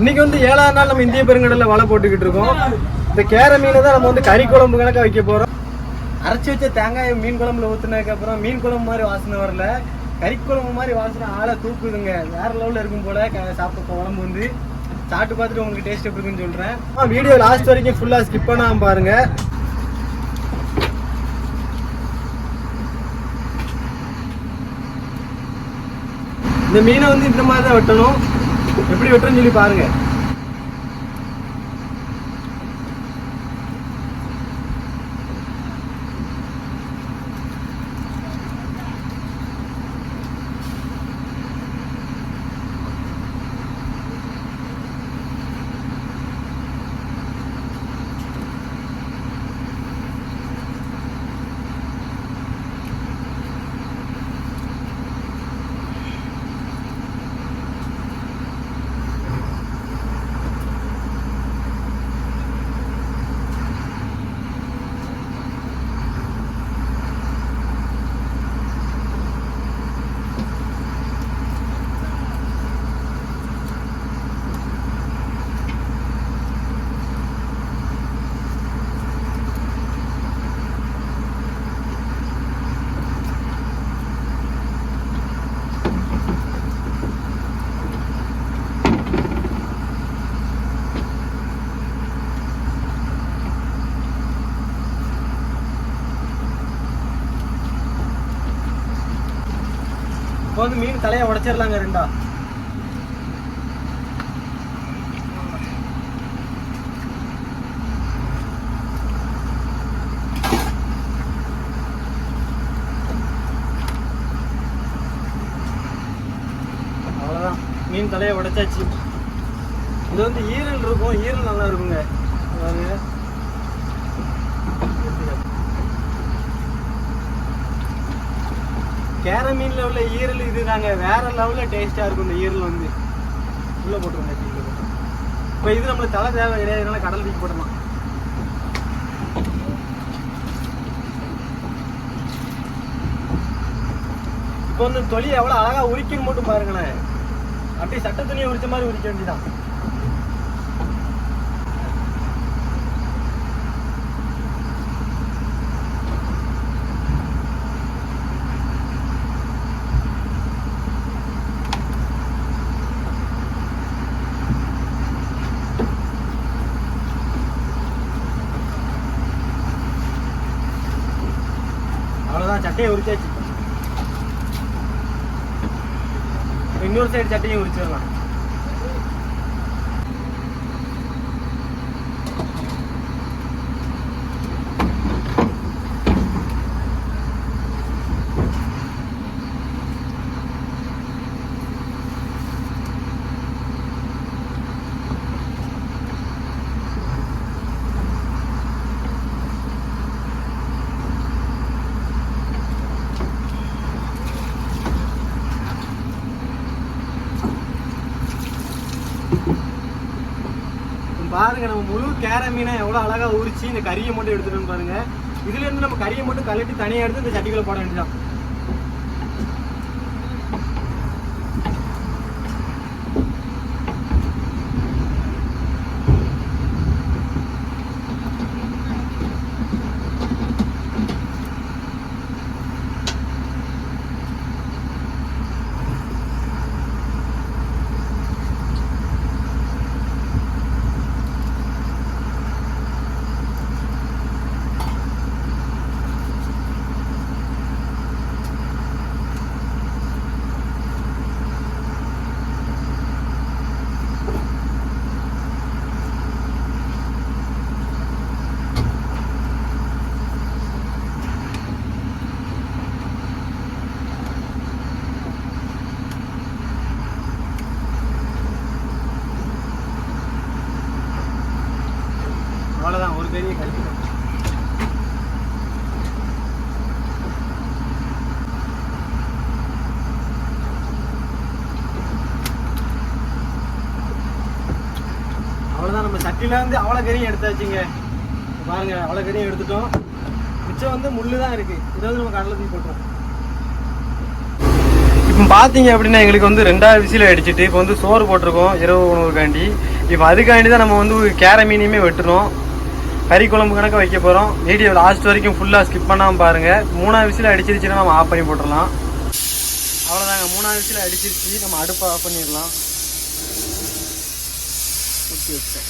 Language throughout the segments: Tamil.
இன்னைக்கு வந்து ஏழாவது நாள் நம்ம இந்திய பெருங்கடல்ல வலை போட்டுக்கிட்டு இருக்கோம். இந்த கேர மீனை தான் நம்ம வந்து கறி குழம்பு கணக்கா வைக்க போறோம். அரைச்சி வச்ச தேங்காயை மீன் குழம்புல ஊத்துனதுக்கு அப்புறம் மீன் குழம்பு மாதிரி வாசனை வரல. கறி குழம்பு மாதிரி வாசனை ஆளை தூக்குதுங்க. வேற லெவல்ல இருக்கும் போல சாப்பிட்ட குழம்பு வந்து. சாப்பிட்டு பார்த்துட்டு உங்களுக்கு டேஸ்ட் எப்படி இருக்குன்னு சொல்றேன். வீடியோ லாஸ்ட் வரைக்கும் ஃபுல்லா ஸ்கிப் பண்ணாம பாருங்க. இந்த மீனை வந்து இந்த மாதிரி தான் வெட்டணும். எப்படி வெட்டுறேன்னு சொல்லி பாருங்க. மீன் தலையை உடைச்சிடலாங்க ரெண்டா. அவ்வளோதான் மீன் தலையை உடைச்சாச்சு. இது வந்து ஈரல் இருக்கும். ஈரல் நல்லா இருக்குங்க. அதாவது கேர மீனில் உள்ள ஈரல் இது நாங்கள் வேற லெவலில் டேஸ்ட்டாக இருக்கும் இந்த ஈரல் வந்து. உள்ளே போட்டுருங்க இப்போ இது நம்மளுக்கு தலை தேவை கிடையாது இதனால கடல் தூக்கி போடலாம் இப்போ வந்து தொழில் எவ்வளோ அழகாக உரிக்கணும் மட்டும் பாருங்களேன். அப்படியே சட்ட துணியை உரிச்ச மாதிரி உரிக்க வேண்டியதான் அவ்வளோதான் சட்டையை உரிச்சாச்சு இப்ப இன்னொரு சைடு சட்டையும் உரிச்சிடலாம் பாருங்க நம்ம முழு கேர மீனை எவ்வளோ அழகாக உரிச்சு இந்த கறியை மட்டும் எடுத்துகிட்டு பாருங்க. இதுலேருந்து நம்ம கறியை மட்டும் கழட்டி தனியாக எடுத்து இந்த சட்டிக்குள்ள போட வேண்டியதான் அவ்வளோதான் ஒரு பெரிய கல்வி அவ்வளோதான் நம்ம சட்டியில் வந்து அவ்வளோ கறியும் எடுத்தாச்சுங்க பாருங்க அவ்வளோ கறியும் எடுத்துட்டோம். மிச்சம் வந்து முள்ளு தான் இருக்குது இதை வந்து நம்ம கடலை தூக்கி போட்டோம் இப்போ பார்த்தீங்க அப்படின்னா எங்களுக்கு வந்து ரெண்டாவது விசில் அடிச்சிட்டு இப்போ வந்து சோறு போட்டிருக்கோம் இரவு உணவுக்காண்டி. இப்போ அதுக்காண்டி தான் நம்ம வந்து கேர மீனையுமே வெட்டுறோம் கறி குழம்பு கணக்க வைக்க போகிறோம் வீடியோ லாஸ்ட் வரைக்கும் ஃபுல்லாக ஸ்கிப் பண்ணாமல் பாருங்கள் மூணாவது விசில் அடிச்சிருச்சுன்னா நம்ம ஆஃப் பண்ணி போட்டுடலாம். அவ்வளோதாங்க மூணாவது விசில் அடிச்சிருச்சு. நம்ம அடுப்பை ஆஃப் பண்ணிடலாம். வச்சேன்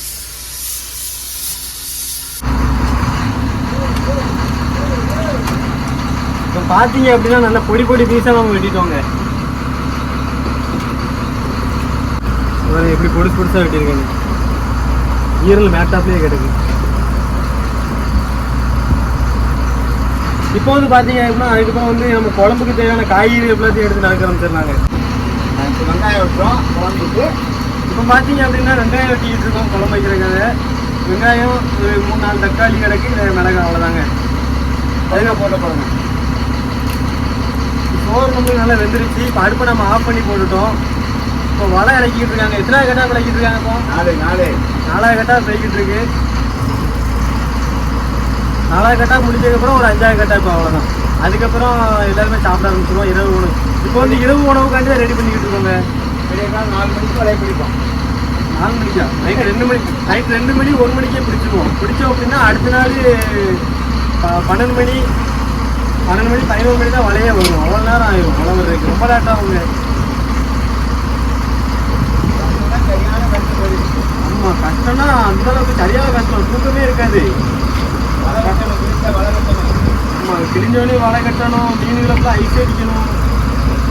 இப்போ பார்த்தீங்க அப்படின்னா நல்ல பொடி பொடி பீஸாக நம்ம வெட்டிட்டோங்க. எப்படி பொடிசு பொடிசாக வெட்டியிருக்காங்க. ஈரல் மேட்டாப்லேயே கிடக்கு. இப்போ வந்து பார்த்தீங்க அப்படின்னா அதுக்கப்புறம் வந்து நம்ம குழம்புக்கு தேவையான காய்கறி எல்லாத்தையும் எடுத்து நடக்க ஆரம்பிச்சிருந்தாங்க இப்போ வெங்காயம் வெட்டுறோம் குழம்புக்கு இப்போ பார்த்தீங்க அப்படின்னா வெங்காயம் வெட்டிக்கிட்டு இருக்கோம் குழம்பு வைக்கிறதுக்காக வெங்காயம் ஒரு மூணு நாலு தக்காளி கிடக்கு மிளகாய் அவ்வளோதாங்க அதுக்காக போட்ட பாருங்க. சோறு நம்மளுக்கு நல்லா வெந்துருச்சு. இப்போ அடுப்பை நம்ம ஆஃப் பண்ணி போட்டுட்டோம். இப்போ வலை இறக்கிட்டு இருக்காங்க. எத்தனை கட்டா விளக்கிட்டு இருக்காங்க இப்போ? நாலு நாலு. நாலாவது கட்டா போய்கிட்டு இருக்கு. நாலாவது கட்டா முடிஞ்சதுக்கப்புறம் ஒரு அஞ்சாவது கட்டா இப்போ அவ்வளோதான் அதுக்கப்புறம் எல்லாருமே சாப்பிட ஆரம்பிச்சிருவோம். இரவு உணவு. இப்போ வந்து இரவு உணவுக்காண்டி தான் ரெடி பண்ணிக்கிட்டு இருக்கோங்க. விடிய காலம் நாலு மணிக்கு வலைய பிடிப்போம். நாலு மணிக்கா? நைட் ரெண்டு மணி நைட் ரெண்டு மணி ஒரு மணிக்கே பிடிச்சிருவோம். பிடிச்சோம் அப்படின்னா அடுத்த நாள் பன்னெண்டு மணி பன்னெண்டு மணி பதினோரு மணி தான் வலையே வரும். அவ்வளோ நேரம் ஆயிடும் வலை வர்றதுக்கு ரொம்ப லேட்டாக ஆகுங்க. ஆமாம் கஷ்டம்னா அந்த அளவுக்கு சரியான கஷ்டம். தூக்கமே இருக்காது. கட்டணும் ஆமாம் கிழிஞ்சோடனே வலை கட்டணும். மீன்களுக்குலாம் ஐஸ் அடிக்கணும்.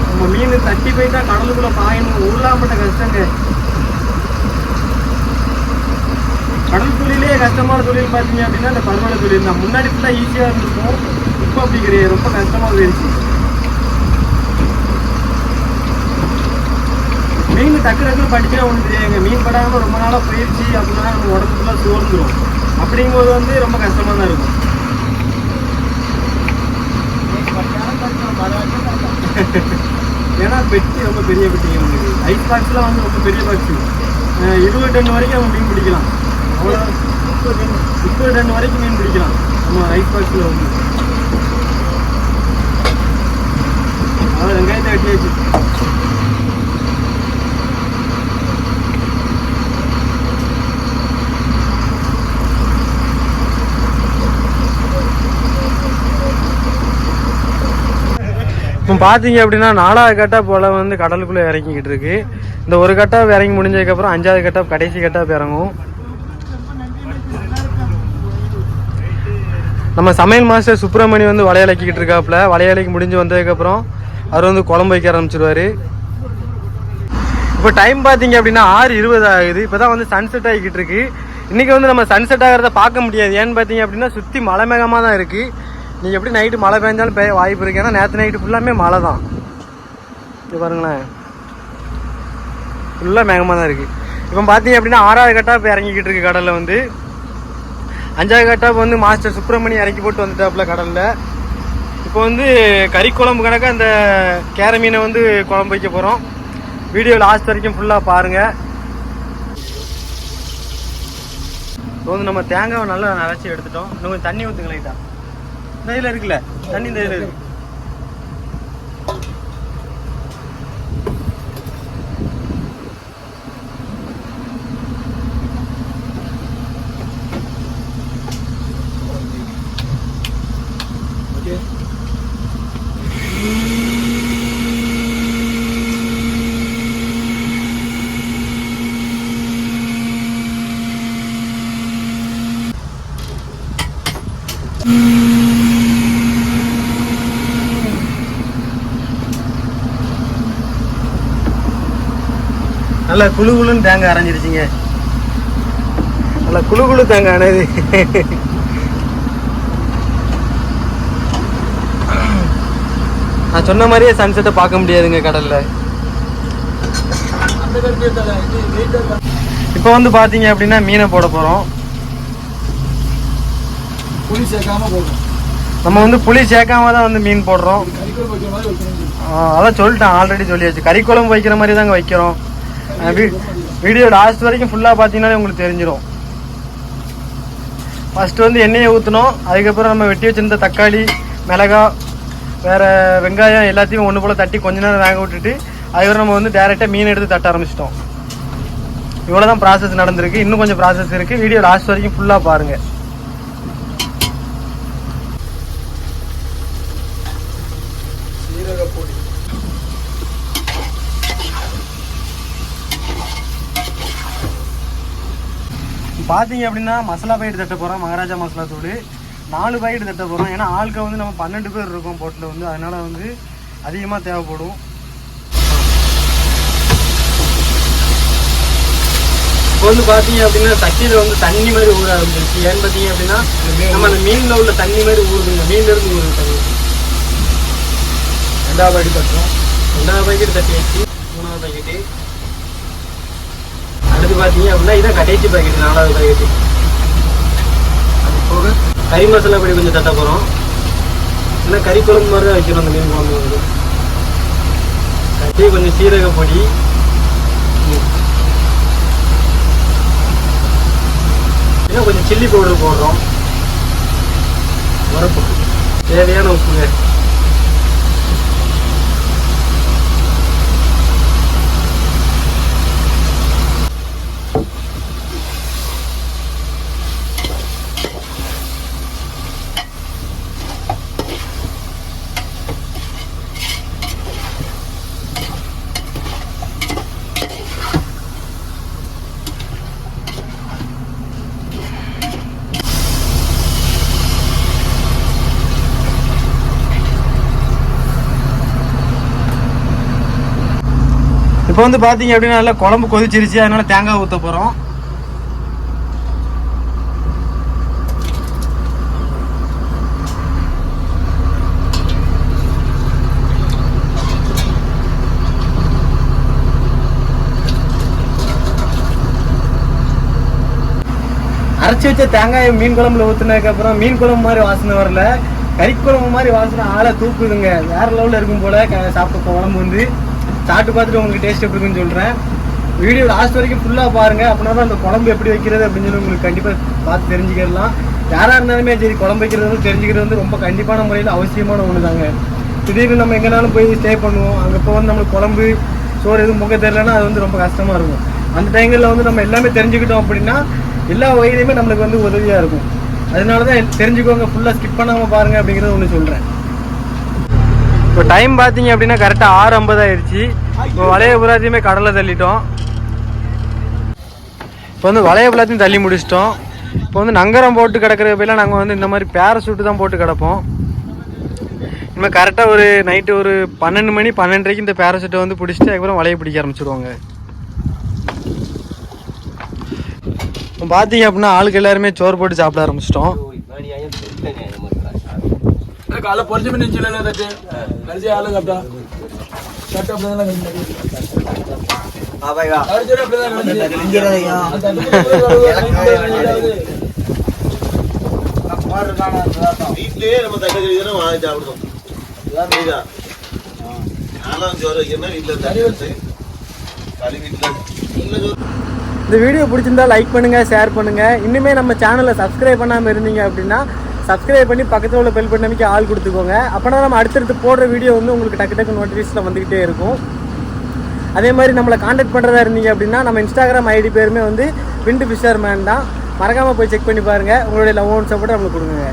நம்ம மீன் தட்டி போயிட்டா கடலுக்குள்ளே பாயணும். உருளாம்பட்ட கஷ்டங்க. கடல் தொழிலே கஷ்டமான தொழில் பார்த்தீங்க அப்படின்னா இந்த பருவன தொழில் தான். முன்னாடி ஃபுல்லாக ஈஸியாக இருந்திருக்கும். இப்போ அப்படி கிடையாது. ரொம்ப கஷ்டமாக போயிடுச்சு. மீன் டக்கு டக்குன்னு படிச்சுனா ஒன்றும் தெரியாதுங்க. மீன் படாமல் ரொம்ப நாளாக போயிடுச்சு அப்படின்னா நம்ம உடம்புக்குள்ள சோர்ந்துடும் அப்படிங்கும்போது வந்து ரொம்ப கஷ்டமாக தான் இருக்கும். ஏன்னா பெட்டி ரொம்ப பெரிய பெட்டிங்க. உங்களுக்கு ஐஸ் பாக்ஸ்லாம் வந்து ரொம்ப பெரிய பாக்ஸ். இருபது டன் வரைக்கும் நம்ம மீன் பிடிக்கலாம். அவ்வளோ முப்பது டன் வரைக்கும் மீன் பிடிக்கலாம் நம்ம ஐஸ் பாக்ஸில் வந்து அவ்வளோ வெங்காயத்தை வெட்டி வச்சு இப்போ பார்த்தீங்க அப்படின்னா நாலாவது கட்டா போல வந்து கடலுக்குள்ளே இறங்கிக்கிட்டு இருக்கு. இந்த ஒரு கட்டாப் இறங்கி முடிஞ்சதுக்கப்புறம் அஞ்சாவது கட்டாப் கடைசி கட்டாப் இறங்கும். நம்ம சமையல் மாஸ்டர் சுப்பிரமணி வந்து வளையலைக்கிட்டு இருக்காப்புல. வளையலைக்கு முடிஞ்சு வந்ததுக்கப்புறம் அவர் வந்து குழம்பு வைக்க ஆரம்பிச்சிருவாரு. இப்போ டைம் பார்த்தீங்க அப்படின்னா ஆறு இருபது ஆகுது. இப்போ தான் வந்து சன்செட் ஆகிக்கிட்டு இருக்கு. இன்னைக்கு வந்து நம்ம சன்செட் ஆகிறத பார்க்க முடியாது. ஏன்னு பார்த்தீங்க அப்படின்னா சுற்றி மழை மேகமாக தான் இருக்குது நீங்கள் எப்படி நைட்டு மழை பெஞ்சாலும் பெய்ய வாய்ப்பு இருக்குது ஏன்னா நேற்று நைட்டு ஃபுல்லாமே மழை தான் இது பாருங்களேன். ஃபுல்லாக மேகமாக தான் இருக்குது இப்போ பார்த்தீங்க அப்படின்னா ஆறாவது கட்டாக இப்போ இறங்கிக்கிட்டு இருக்கு கடலில் வந்து. அஞ்சாவது கட்டா வந்து மாஸ்டர் சுப்பிரமணி இறக்கி போட்டு வந்துட்டாப்புல கடலில். இப்போ வந்து கறி குழம்பு கணக்காக அந்த கேர மீனை வந்து குழம்பு வைக்க போகிறோம் வீடியோ லாஸ்ட் வரைக்கும் ஃபுல்லாக பாருங்கள் இப்போ வந்து நம்ம தேங்காவை நல்லா நரைச்சி எடுத்துட்டோம். இன்னும் கொஞ்சம் தண்ணி ஊற்றுங்க லைட்டா இந்த இதில் இருக்குல்ல தண்ணி இந்த இதில் இருக்குது நல்லா குழு குழுன்னு தேங்காய் அரைஞ்சிருச்சிங்க. நல்லா குழு குழு தேங்காய் அணைது நான் சொன்ன மாதிரியே சன்செட்டை பார்க்க முடியாதுங்க கடல்ல. இப்போ வந்து பார்த்தீங்க அப்படின்னா மீனை போட போகிறோம் புளி சேர்க்காம போதும் நம்ம வந்து புளி சேர்க்காம தான் வந்து மீன் போடுறோம். அதான் சொல்லிட்டேன் ஆல்ரெடி சொல்லியாச்சு. கறி குழம்பு வைக்கிற மாதிரி தாங்க வைக்கிறோம். வீடியோ லாஸ்ட் வரைக்கும் ஃபுல்லாக பார்த்தீங்கன்னாலே உங்களுக்கு தெரிஞ்சிடும் ஃபர்ஸ்ட் வந்து எண்ணெயை ஊற்றணும் அதுக்கப்புறம் நம்ம வெட்டி வச்சிருந்த தக்காளி மிளகாய் வேற வெங்காயம் எல்லாத்தையும் ஒன்று போல் தட்டி கொஞ்ச நேரம் வேக விட்டுட்டு அதுக்கப்புறம் நம்ம வந்து டேரெக்டாக மீன் எடுத்து தட்ட ஆரம்பிச்சிட்டோம். இவ்வளோ தான் ப்ராசஸ் நடந்திருக்கு. இன்னும் கொஞ்சம் ப்ராசஸ் இருக்குது வீடியோ லாஸ்ட் வரைக்கும் ஃபுல்லாக பாருங்கள் பார்த்தீங்க அப்படின்னா மசாலா பயிர் தட்ட போகிறோம் மகாராஜா மசாலா தூள். நாலு பாக்கெட் தட்ட போகிறோம் ஏன்னா ஆளுக்கு வந்து நம்ம பன்னெண்டு பேர் இருக்கோம் போட்டில் வந்து. அதனால் வந்து அதிகமாக தேவைப்படும். இப்போ வந்து பார்த்தீங்க அப்படின்னா சட்டியில் வந்து தண்ணி மாதிரி ஊற ஆரம்பிச்சிருச்சு. ஏன்னு பார்த்தீங்க அப்படின்னா நம்ம அந்த மீனில் உள்ள தண்ணி மாதிரி ஊறுதுங்க. மீன்லேருந்து ஊறுது தண்ணி. ரெண்டாவது பாக்கெட் தட்டுறோம். ரெண்டாவது பாக்கெட் தட்டி வச்சு மூணாவது பாக்கெட்டு அடுத்து பார்த்தீங்க அப்படின்னா இதான் கடைசி பாக்கெட் நாலாவது பாக்கெட் அது போக கறி மசாலா பொடி கொஞ்சம் தட்ட போகிறோம் ஏன்னா கறி குழம்பு மாதிரி தான் வைக்கிறோம் அந்த மீன் குழம்பு வந்து. கட்டி கொஞ்சம் சீரக பொடி. இன்னும் கொஞ்சம் சில்லி பவுடர் போடுறோம். உரப்பு. தேவையான உப்புங்க. இப்போ வந்து பார்த்தீங்க அப்படின்னா நல்லா குழம்பு கொதிச்சிருச்சு அதனால தேங்காய் ஊற்ற போகிறோம் அரைச்சி வச்ச தேங்காயை மீன் குழம்புல ஊற்றுனதுக்கப்புறம் மீன் குழம்பு மாதிரி வாசனை வரல. கறி குழம்பு மாதிரி வாசனை ஆளை தூக்குதுங்க. வேற லெவலில் இருக்கும் போல க- சாப்பிட்ட குழம்பு வந்து. சாப்பிட்டு பார்த்துட்டு உங்களுக்கு டேஸ்ட் எப்படி இருக்குன்னு சொல்கிறேன் வீடியோ லாஸ்ட் வரைக்கும் ஃபுல்லாக பாருங்க. அப்படின்னா தான் அந்த குழம்பு எப்படி வைக்கிறது அப்படின்னு சொல்லி உங்களுக்கு கண்டிப்பாக பார்த்து தெரிஞ்சுக்கிடலாம். யாராக இருந்தாலுமே சரி குழம்பு வைக்கிறது வந்து தெரிஞ்சுக்கிறது வந்து ரொம்ப கண்டிப்பான முறையில் அவசியமான ஒன்று தாங்க திடீர்னு நம்ம எங்கேனாலும் போய் ஸ்டே பண்ணுவோம். அங்கே போக வந்து நம்மளுக்கு குழம்பு சோறு எதுவும் முக தெரிலன்னா அது வந்து ரொம்ப கஷ்டமாக இருக்கும். அந்த டைங்களில் வந்து நம்ம எல்லாமே தெரிஞ்சுக்கிட்டோம் அப்படின்னா எல்லா வகையிலையுமே நம்மளுக்கு வந்து உதவியாக இருக்கும். அதனால தான் தெரிஞ்சுக்கோங்க ஃபுல்லாக ஸ்கிப் பண்ணாமல் பாருங்கள் அப்படிங்கிறத ஒன்று சொல்கிறேன் இப்போ டைம் பார்த்தீங்க அப்படின்னா கரெக்டாக ஆறு ஐம்பது ஆயிடுச்சு. இப்போ வளைய புலாத்தையுமே கடலில் தள்ளிட்டோம். இப்போ வந்து வளைய புலாத்தையும் தள்ளி முடிச்சிட்டோம். இப்போ வந்து நங்கரம் போட்டு கிடக்கிற போயெல்லாம் நாங்கள் வந்து இந்த மாதிரி பேரசூட்டு தான் போட்டு கிடப்போம். இனிமேல் கரெக்டாக ஒரு நைட்டு ஒரு பன்னெண்டு மணி பன்னெண்டரைக்கு இந்த பேரசூட்டை வந்து பிடிச்சிட்டு அதுக்கப்புறம் வலையை பிடிக்க ஆரம்பிச்சிடுவாங்க இப்போ பார்த்தீங்க அப்படின்னா ஆளுக்கு எல்லாருமே சோறு போட்டு சாப்பிட ஆரம்பிச்சிட்டோம். கடைசி ஆளு சாப்பிட்டா சட்டை அப்படிதான் கடைசி அப்படிதான் கடைசி அந்த தட்டு வீட்லயே நம்ம தக்காளி தானே வாங்கி சரிதா நானும் சோறு வைக்கிறேன்னா வீட்டுல தண்ணி களி வீட்டுல நீங்களும் சோறு இந்த வீடியோ பிடிச்சிருந்தா லைக் பண்ணுங்க ஷேர் பண்ணுங்க. இன்னுமே நம்ம சேனலை சப்ஸ்கிரைப் பண்ணாமல் இருந்தீங்க அப்படின்னா சப்ஸ்கிரைப் பண்ணி பக்கத்தில் உள்ள பெல் பண்ணமைக்கு ஆள் கொடுத்துக்கோங்க. அப்போனா நம்ம அடுத்தடுத்து போடுற வீடியோ வந்து உங்களுக்கு டக்கு டக்கு நோட்டிஃபிகேஷனில் வந்துக்கிட்டே இருக்கும். அதே மாதிரி நம்மளை காண்டாக்ட் பண்ணுறதா இருந்தீங்க அப்படின்னா நம்ம இன்ஸ்டாகிராம் ஐடி பேருமே வந்து விண்டு ஃபிஷர் மேன் தான். மறக்காமல் போய் செக் பண்ணி பாருங்கள் உங்களுடைய லவ் சப்போர்ட் நம்மளுக்கு கொடுங்க.